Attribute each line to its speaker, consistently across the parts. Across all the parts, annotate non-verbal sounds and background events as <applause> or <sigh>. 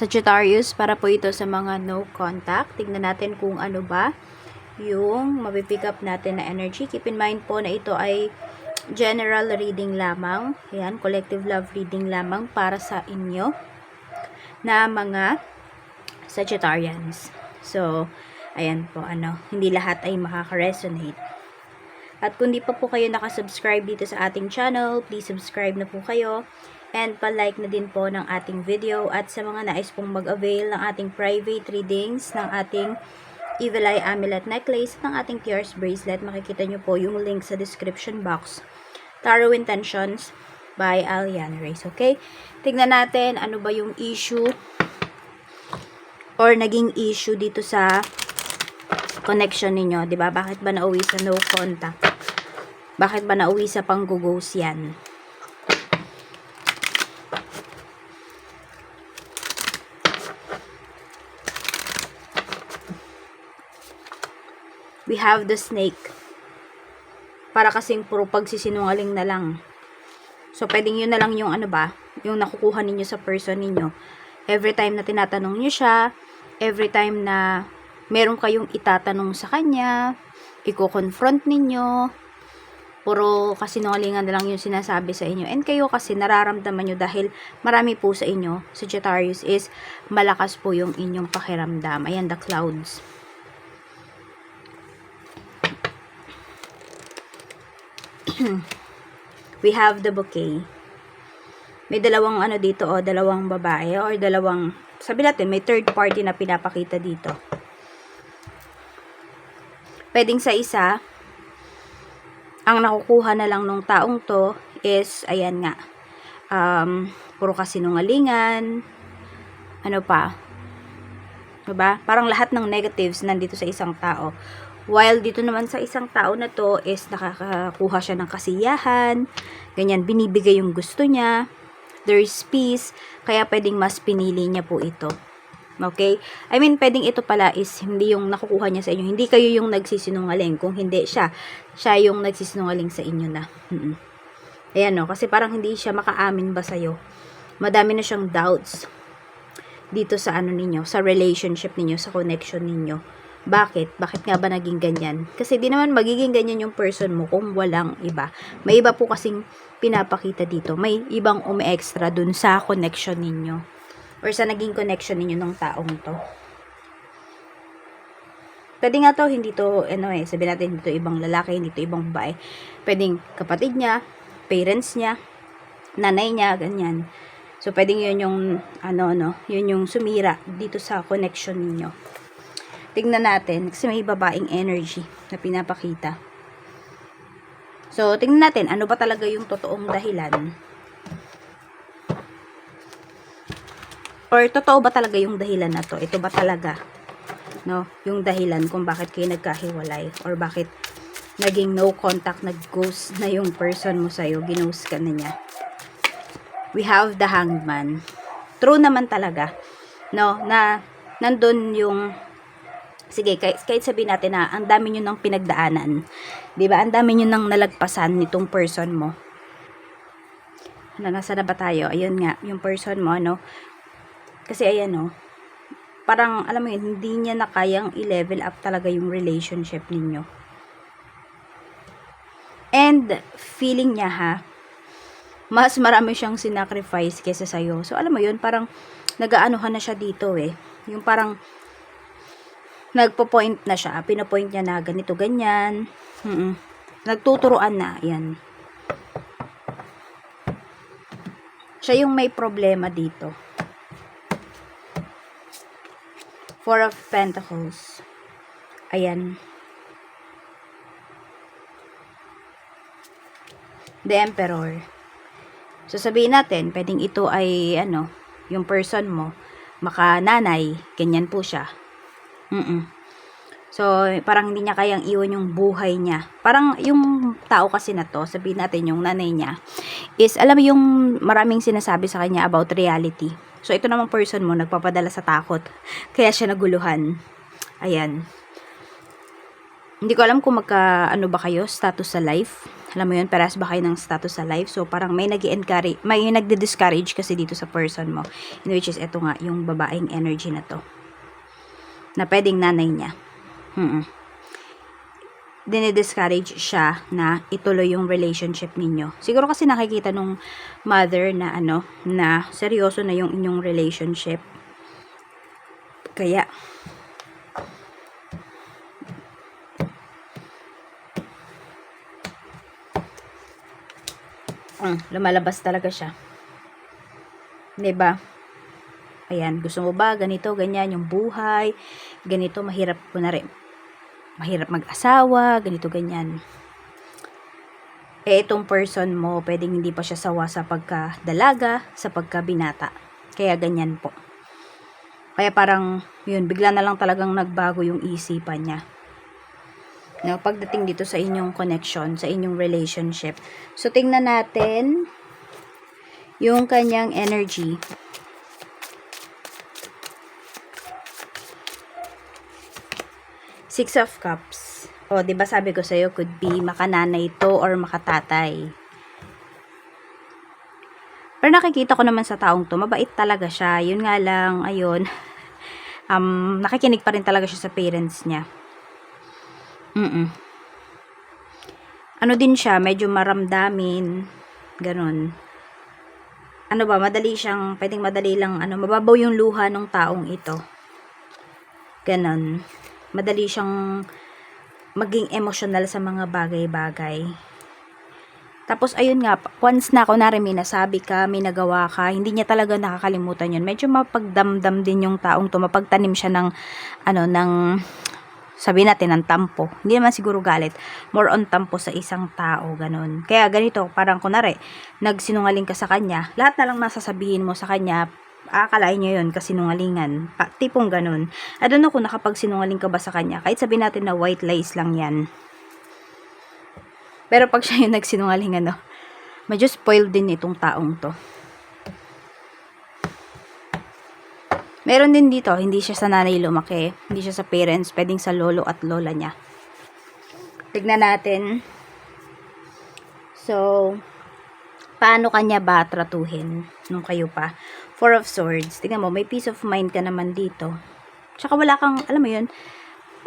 Speaker 1: Sagittarius, para po ito sa mga no contact. Tignan natin kung ano ba yung mapipick up natin na energy. Keep in mind po na ito ay general reading lamang. Ayan, collective love reading lamang para sa inyo na mga Sagittarians. So, ayan po, ano, hindi lahat ay makaka-resonate. At kung di pa po kayo nakasubscribe dito sa ating channel, please subscribe na po kayo. And pa-like na din po ng ating video. At sa mga nais pong mag-avail ng ating private readings, ng ating Evil Eye Amulet Necklace, ng ating Tears Bracelet, makikita nyo po yung link sa description box. Tarot Intentions by Alian Reyes. Okay? Tignan natin ano ba yung issue or naging issue dito sa connection ninyo, 'di ba? Bakit ba nauwi sa no contact? Bakit ba nauwi sa pang-ghost yan? We have the snake. Para kasing puro pagsisinungaling na lang. So, pwedeng yun na lang yung ano ba, yung nakukuha ninyo sa person ninyo. Every time na tinatanong nyo siya, every time na meron kayong itatanong sa kanya, i-confront ninyo, puro kasinungalingan na lang yung sinasabi sa inyo. And kayo kasi nararamdaman nyo dahil marami po sa inyo, Sagittarius, is malakas po yung inyong pakiramdam. Ayan, the clouds. <clears throat> We have the bouquet. May dalawang ano dito, o dalawang babae, or dalawang, sabi natin, may third party na pinapakita dito. Pwedeng sa isa, ang nakukuha na lang nung taong to is, ayan nga, um, puro kasinungalingan, ano pa, diba? Parang lahat ng negatives nandito sa isang tao. While dito naman sa isang tao na to is nakakakuha siya ng kasiyahan, ganyan, binibigay yung gusto niya, there is peace, kaya pwedeng mas pinili niya po ito. Okay? I mean, pwedeng ito pala is hindi yung nakukuha niya sa inyo. Hindi kayo yung nagsisinungaling. Kung hindi siya, siya yung nagsisinungaling sa inyo na. Ayan no, kasi parang hindi siya makaamin ba sa'yo. Madami na siyang doubts dito sa ano ninyo, sa relationship ninyo, sa connection ninyo. Bakit? Bakit nga ba naging ganyan? Kasi di naman magiging ganyan yung person mo kung walang iba. May iba po kasing pinapakita dito. May ibang umi-extra dun sa connection ninyo. Or sa naging connection ninyo ng taong to. Pwede nga to, hindi to, ano eh, sabi natin, hindi to ibang lalaki, hindi to ibang babae. Pwedeng kapatid niya, parents niya, nanay niya, ganyan. So, pwedeng yun yung, ano, no, yun yung sumira dito sa connection ninyo. Tingnan natin, kasi may babaeng energy na pinapakita. So, tingnan natin, ano ba talaga yung totoong dahilan? Or, totoo ba talaga yung dahilan na to? Ito ba talaga? No? Yung dahilan kung bakit kayo nagkahiwalay? Or bakit naging no contact, nag-ghost na yung person mo sa'yo, ginhost ka na niya. We have the hangman. True naman talaga, no, na nandun yung sige, kahit, kahit sabihin natin na ang dami nyo nang pinagdaanan. 'Di ba Ang dami nyo nang nalagpasan nitong person mo. Ano, nasa na ba tayo? Ayun nga, yung person mo, no? Kasi ayan, no? Parang, alam mo yun, hindi niya na kayang i-level up talaga yung relationship ninyo. And, feeling niya, ha, mas marami siyang sinacrifice kesa sa'yo. So, alam mo yun, parang, nag-aanuhan na siya dito, eh. Yung parang, nagpo-point na siya. Pinopoint niya na ganito, ganyan. Mm-mm. Nagtuturoan na. Yan. Siya yung may problema dito. Four of Pentacles. Ayan. The Emperor. So, sabihin natin, pwedeng ito ay, ano, yung person mo, makananay, ganyan po siya. Mm So, parang hindi niya kayang iwan yung buhay niya. Parang yung tao kasi na to, sabihin natin yung nanay niya, is alam mo yung maraming sinasabi sa kanya about reality. So, ito namang person mo, nagpapadala sa takot. Kaya siya naguluhan. Ayan. hindi ko alam kung magka, ano ba kayo, status sa life. Alam mo yun, parehas ba kayo ng status sa life? So, parang may nag encourage may nagde-discourage kasi dito sa person mo. In which is, eto nga, yung babaeng energy na to. Na pwedeng nanay niya. Mm dinidiscourage siya na ituloy yung relationship ninyo. Siguro kasi nakikita nung mother na ano, na seryoso na yung inyong relationship. Kaya, Mm, lumalabas talaga siya. 'Di ba? Ayan, gusto mo ba ganito, ganyan yung buhay, ganito mahirap ko na rin. Mahirap mag-asawa, ganito ganyan. Eh itong person mo, pwedeng hindi pa siya sawa sa pagkadalaga, sa pagkabinata. Kaya ganyan po. Kaya parang, yun, bigla na lang talagang nagbago yung isipan niya. No, pagdating dito sa inyong connection, sa inyong relationship. So, tingnan natin yung kanyang energy. Six of Cups. O, di ba sabi ko sa'yo, could be makananay to or makatatay. Pero nakikita ko naman sa taong to, mabait talaga siya. Yun nga lang, ayun, <laughs> um, nakikinig pa rin talaga siya sa parents niya. Mm Ano din siya, medyo maramdamin, ganun. Ano ba, madali siyang, pwedeng madali lang, ano, mababaw yung luha ng taong ito. Ganon. Madali siyang maging emotional sa mga bagay-bagay. Tapos, ayun nga, once na ako rin may nasabi ka, may nagawa ka, hindi niya talaga nakakalimutan yun. Medyo mapagdamdam din yung taong to, mapagtanim siya ng, ano, ng, sabi natin, ng tampo. Hindi naman siguro galit. More on tampo sa isang tao, ganun. Kaya ganito, parang kunwari, nagsinungaling ka sa kanya, lahat na lang nasasabihin mo sa kanya, akalain niya yun kasinungalingan. Pa, tipong ganun. I don't know kung nakapagsinungaling ka ba sa kanya. Kahit sabihin natin na white lies lang yan. Pero pag siya yung nagsinungaling ano, medyo spoiled din itong taong to. Meron din dito, hindi siya sa nanay lumaki, hindi siya sa parents, pwedeng sa lolo at lola niya. Tignan natin. So, paano kanya ba tratuhin nung kayo pa? Four of Swords. Tingnan mo, may peace of mind ka naman dito. Tsaka wala kang, alam mo yun,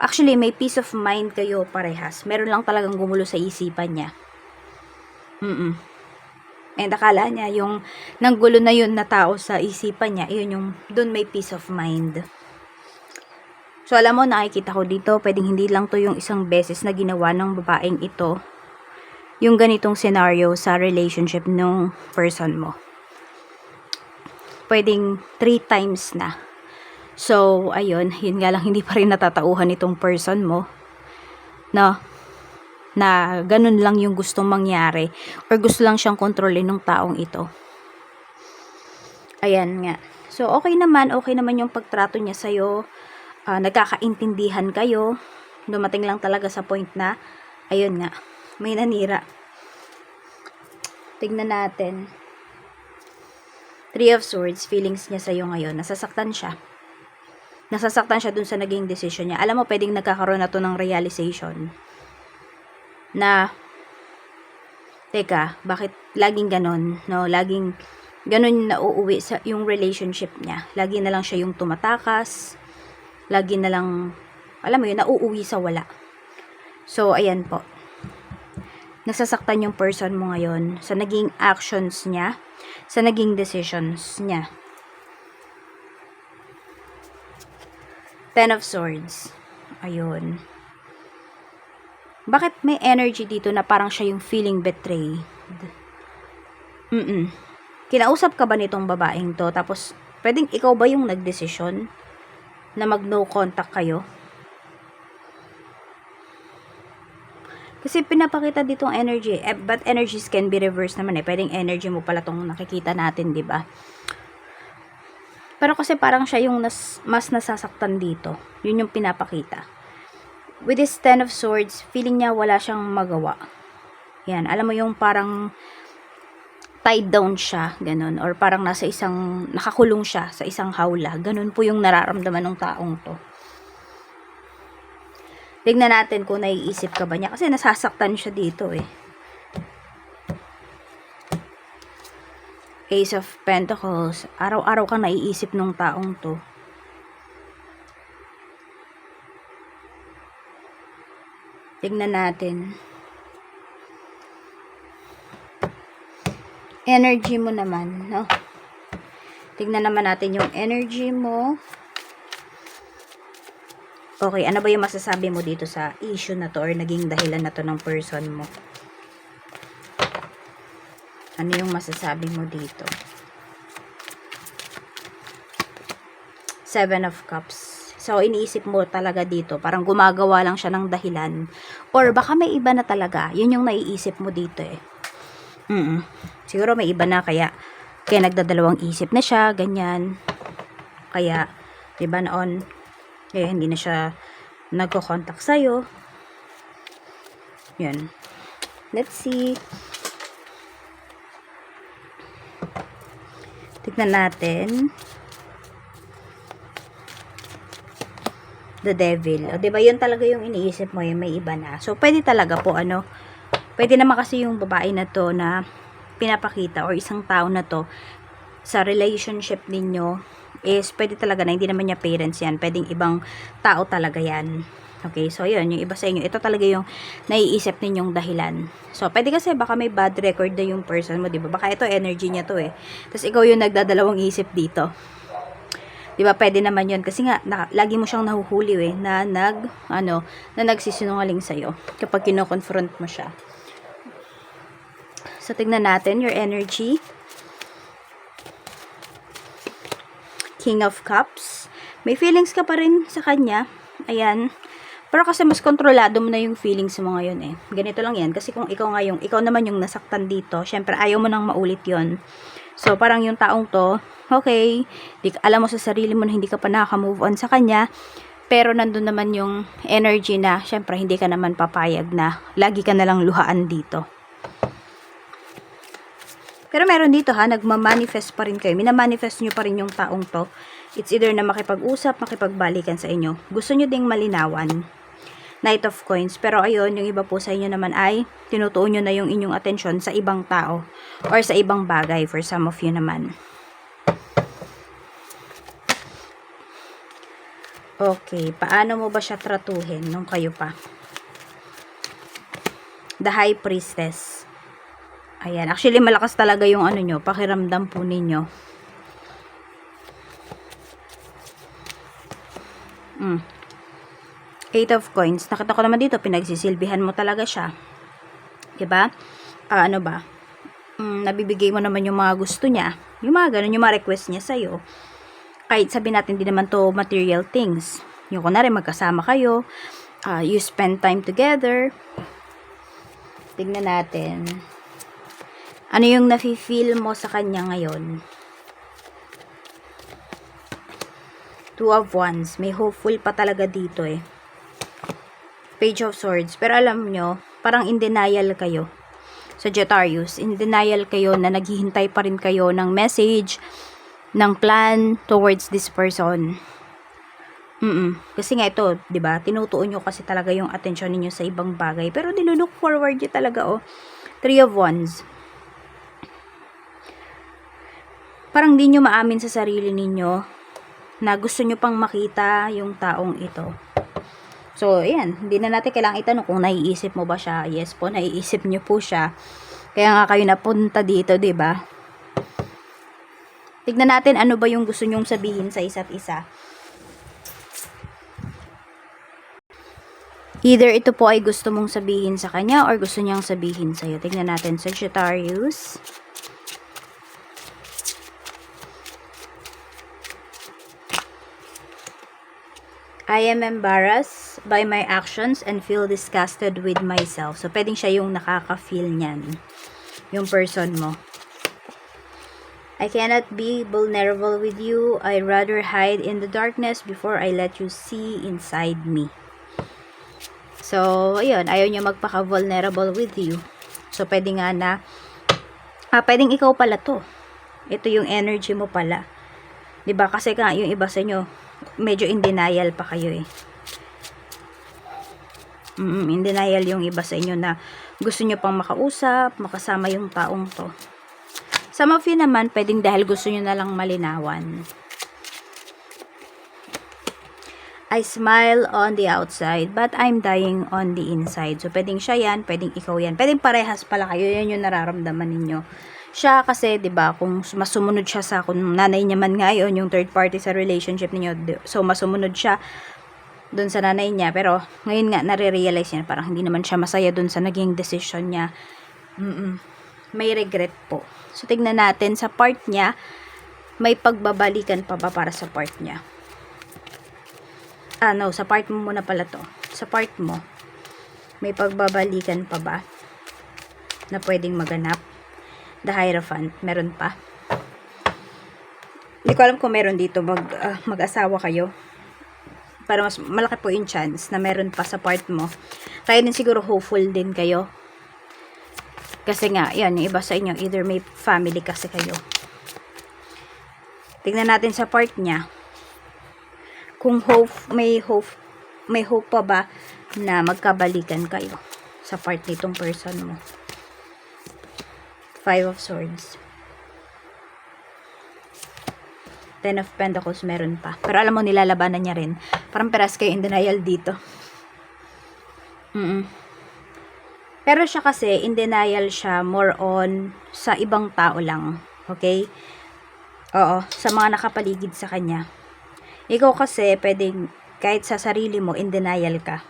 Speaker 1: actually, may peace of mind kayo parehas. Meron lang talagang gumulo sa isipan niya. Mm-mm. And akala niya, yung nanggulo na yun na tao sa isipan niya, yun yung, dun may peace of mind. So, alam mo, nakikita ko dito, pwedeng hindi lang to yung isang beses na ginawa ng babaeng ito, yung ganitong scenario sa relationship ng person mo. Pwedeng three times na. So, ayun, yun nga lang, <laughs> hindi pa rin natatauhan itong person mo. No? Na ganun lang yung gustong mangyari. Or gusto lang siyang kontrolin ng taong ito. Ayan nga. So, okay naman, okay naman yung pagtrato niya sa'yo. Uh, nagkakaintindihan kayo. Dumating lang talaga sa point na, ayun nga, may nanira. Tignan natin. Three of Swords, feelings niya sa'yo ngayon. Nasasaktan siya nasasaktan siya dun sa naging decision niya. Alam mo, pwedeng nagkakaroon na to ng realization na teka, bakit laging ganon, no? Laging ganon na uuwi sa yung relationship niya. Lagi na lang siya yung tumatakas. Lagi na lang, alam mo yun, nauuwi sa wala. So, ayan po. Nasasaktan yung person mo ngayon sa naging actions niya, sa naging decisions niya. Ten of Swords. Ayun. Bakit may energy dito na parang siya yung feeling betrayed? Mm-mm. Kinausap ka ba nitong babaeng to? Tapos, pwedeng ikaw ba yung nagdesisyon na mag no contact kayo? Kasi pinapakita ditong energy. Eh, but energies can be reversed naman eh. Pwedeng energy mo pala tong nakikita natin, di ba? Pero kasi parang siya yung nas, mas nasasaktan dito. Yun yung pinapakita. With this Ten of Swords, feeling niya wala siyang magawa. Yan, alam mo yung parang tied down siya, ganun. Or parang nasa isang, nakakulong siya sa isang hawla. Ganun po yung nararamdaman ng taong to. Tignan natin kung naiisip ka ba niya. Kasi nasasaktan siya dito eh. Ace of Pentacles. Araw-araw kang naiisip nung taong to. Tignan natin. Energy mo naman, no? Tignan naman natin yung energy mo. Okay, ano ba yung masasabi mo dito sa issue na to or naging dahilan na to ng person mo? Ano yung masasabi mo dito? Seven of Cups. So, iniisip mo talaga dito, parang gumagawa lang siya ng dahilan. Or baka may iba na talaga. Yun yung naiisip mo dito eh. Mm Siguro may iba na kaya kaya nagdadalawang isip na siya, ganyan. Kaya, di ba noon, eh, hindi na siya nagko-contact sa'yo. Yan. Let's see. Tignan natin. The devil. O, di ba yun talaga yung iniisip mo, yung may iba na. So, pwede talaga po, ano, pwede naman kasi yung babae na to na pinapakita or isang tao na to sa relationship ninyo is pwede talaga na hindi naman niya parents yan. Pwedeng ibang tao talaga yan. Okay, so yun, yung iba sa inyo, ito talaga yung naiisip ninyong dahilan. So, pwede kasi baka may bad record na yung person mo, di ba? Baka ito energy niya to eh. Tapos ikaw yung nagdadalawang isip dito. Di ba? Pwede naman yun. Kasi nga, na, lagi mo siyang nahuhuli eh, na nag, ano, na nagsisinungaling sa'yo kapag kino-confront mo siya. So, tignan natin your energy. King of Cups. May feelings ka pa rin sa kanya. Ayan. Pero kasi mas kontrolado mo na yung feelings mo ngayon eh. Ganito lang yan. Kasi kung ikaw nga yung, ikaw naman yung nasaktan dito, syempre ayaw mo nang maulit yon So, parang yung taong to, okay, di, alam mo sa sarili mo na hindi ka pa nakaka-move on sa kanya, pero nandun naman yung energy na, syempre, hindi ka naman papayag na lagi ka nalang luhaan dito. Pero meron dito ha, nagma-manifest pa rin kayo. Minamanifest nyo pa rin yung taong to. It's either na makipag-usap, makipagbalikan sa inyo. Gusto nyo ding malinawan. Knight of Coins. Pero ayun, yung iba po sa inyo naman ay tinutuon nyo na yung inyong atensyon sa ibang tao or sa ibang bagay for some of you naman. Okay, paano mo ba siya tratuhin nung kayo pa? The High Priestess. Ayan. Actually, malakas talaga yung ano nyo, pakiramdam po ninyo. Mm. Eight of coins. Nakita ko naman dito, pinagsisilbihan mo talaga siya. Diba? Ah, ano ba? Mm, nabibigay mo naman yung mga gusto niya. Yung mga ganun, yung mga request niya sa'yo. Kahit sabi natin, di naman to material things. Yung kunwari, magkasama kayo. Uh, you spend time together. Tignan natin. Ano yung nafe-feel mo sa kanya ngayon? Two of Wands. May hopeful pa talaga dito eh. Page of Swords. Pero alam nyo, parang in denial kayo. Sagittarius, in denial kayo na naghihintay pa rin kayo ng message, ng plan towards this person. Mm, Kasi nga ito, 'di ba? Tinutuon nyo kasi talaga yung attention ninyo sa ibang bagay. Pero nilook forward nyo talaga oh. Three of Wands. Parang di nyo maamin sa sarili ninyo na gusto nyo pang makita yung taong ito. So, ayan, hindi na natin kailangang itanong kung naiisip mo ba siya. Yes po, naiisip nyo po siya. Kaya nga kayo napunta dito, 'di ba? Tignan natin ano ba yung gusto nyong sabihin sa isa't isa. Either ito po ay gusto mong sabihin sa kanya or gusto niyang sabihin sa'yo. Tignan natin, Sagittarius. I am embarrassed by my actions and feel disgusted with myself. So, pwedeng siya yung nakaka-feel niyan. Yung person mo. I cannot be vulnerable with you. I rather hide in the darkness before I let you see inside me. So, ayun. Ayaw niya magpaka-vulnerable with you. So, pwede nga na, ah, pwedeng ikaw pala to. Ito yung energy mo pala. 'Di ba Kasi nga, yung iba sa inyo, medyo in denial pa kayo eh. Mm, in denial yung iba sa inyo na gusto nyo pang makausap, makasama yung taong to. Some of you naman, pwedeng dahil gusto nyo na lang malinawan. I smile on the outside, but I'm dying on the inside. So, pwedeng siya yan, pwedeng ikaw yan. Pwedeng parehas pala kayo, yan yung nararamdaman ninyo. Siya kasi, di ba kung mas sumunod siya sa, kung nanay niya man ngayon, yung third party sa relationship niyo so masumunod siya doon sa nanay niya, pero ngayon nga, nare-realize niya, parang hindi naman siya masaya doon sa naging decision niya. Mm-mm. May regret po. So, tignan natin, sa part niya, may pagbabalikan pa ba para sa part niya? Ah, no, sa part mo muna pala to. Sa part mo, may pagbabalikan pa ba na pwedeng maganap? The Hierophant, meron pa? Hindi ko alam kung meron dito mag, ah, mag-asawa kayo. Pero mas malaki po yung chance na meron pa sa part mo. Kaya din siguro hopeful din kayo. Kasi nga, yan, iba sa inyo, either may family kasi kayo. Tingnan natin sa part niya. Kung hope, may hope, may hope pa ba na magkabalikan kayo sa part nitong person mo. Five of Swords. Ten of Pentacles meron pa. Pero alam mo, nilalabanan niya rin. Parang peras kayo in denial dito. Mm Pero siya kasi, in denial siya more on sa ibang tao lang. Okay? Oo, sa mga nakapaligid sa kanya. Ikaw kasi, pwedeng, kahit sa sarili mo, in denial ka.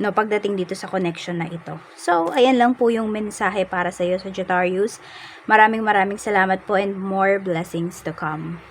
Speaker 1: No, pagdating dito sa connection na ito. So, ayan lang po yung mensahe para sa iyo, Sagittarius. Maraming maraming salamat po and more blessings to come.